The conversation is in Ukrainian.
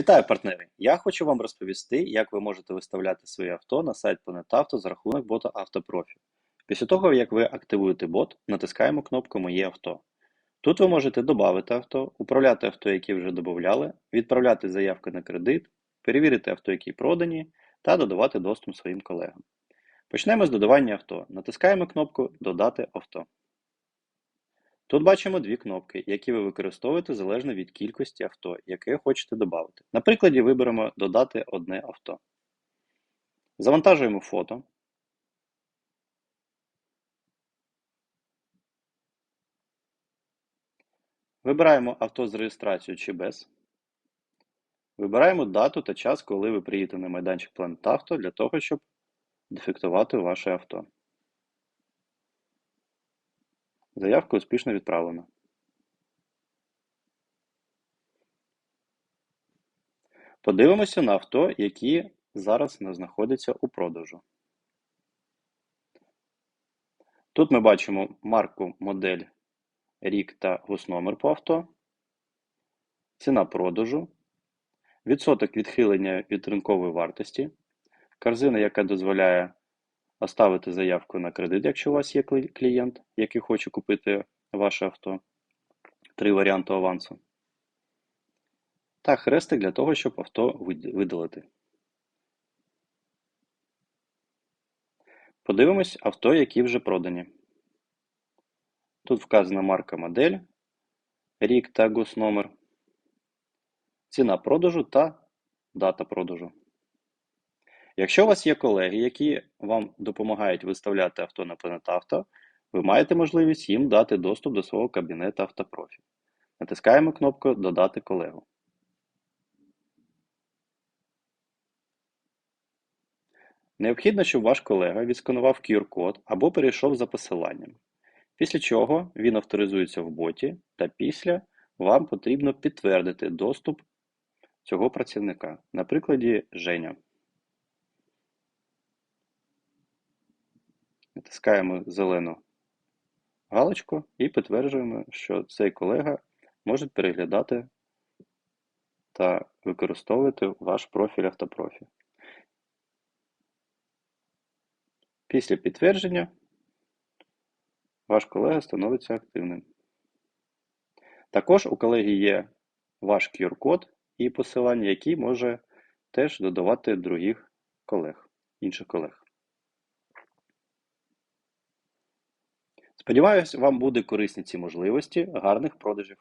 Вітаю, партнери! Я хочу вам розповісти, як ви можете виставляти своє авто на сайт Planet Auto за рахунок бота Автопрофі. Після того, як ви активуєте бот, натискаємо кнопку Моє авто. Тут ви можете додати авто, управляти авто, які вже додавали, відправляти заявки на кредит, перевірити авто, які продані, та додавати доступ своїм колегам. Почнемо з додавання авто. Натискаємо кнопку Додати авто. Тут бачимо дві кнопки, які ви використовуєте залежно від кількості авто, яке хочете додати. На прикладі виберемо Додати одне авто. Завантажуємо фото. Вибираємо авто з реєстрацією чи без. Вибираємо дату та час, коли ви приїдете на майданчик Planet Auto для того, щоб дефектувати ваше авто. Заявка успішно відправлена. Подивимося на авто, які зараз не знаходяться у продажу. Тут ми бачимо марку, модель, рік та госномер по авто, ціна продажу, відсоток відхилення від ринкової вартості, корзина, яка дозволяє оставити заявку на кредит, якщо у вас є клієнт, який хоче купити ваше авто. Три варіанти авансу. Та хрестик для того, щоб авто видалити. Подивимось авто, які вже продані. Тут вказана марка модель, рік та госномер, ціна продажу та дата продажу. Якщо у вас є колеги, які вам допомагають виставляти авто на Planet ви маєте можливість їм дати доступ до свого кабінету автопрофі. Натискаємо кнопку Додати колегу. Необхідно, щоб ваш колега відсканував QR-код або перейшов за посиланням. Після чого він авторизується в боті, та після вам потрібно підтвердити доступ цього працівника. На прикладі Женя. Натискаємо зелену галочку і підтверджуємо, що цей колега може переглядати та використовувати ваш профіль автопрофі. Після підтвердження ваш колега становиться активним. Також у колеги є ваш QR-код і посилання, який може теж додавати других колег, інших колег. Сподіваюсь, вам буде корисні ці можливості. Гарних продажів!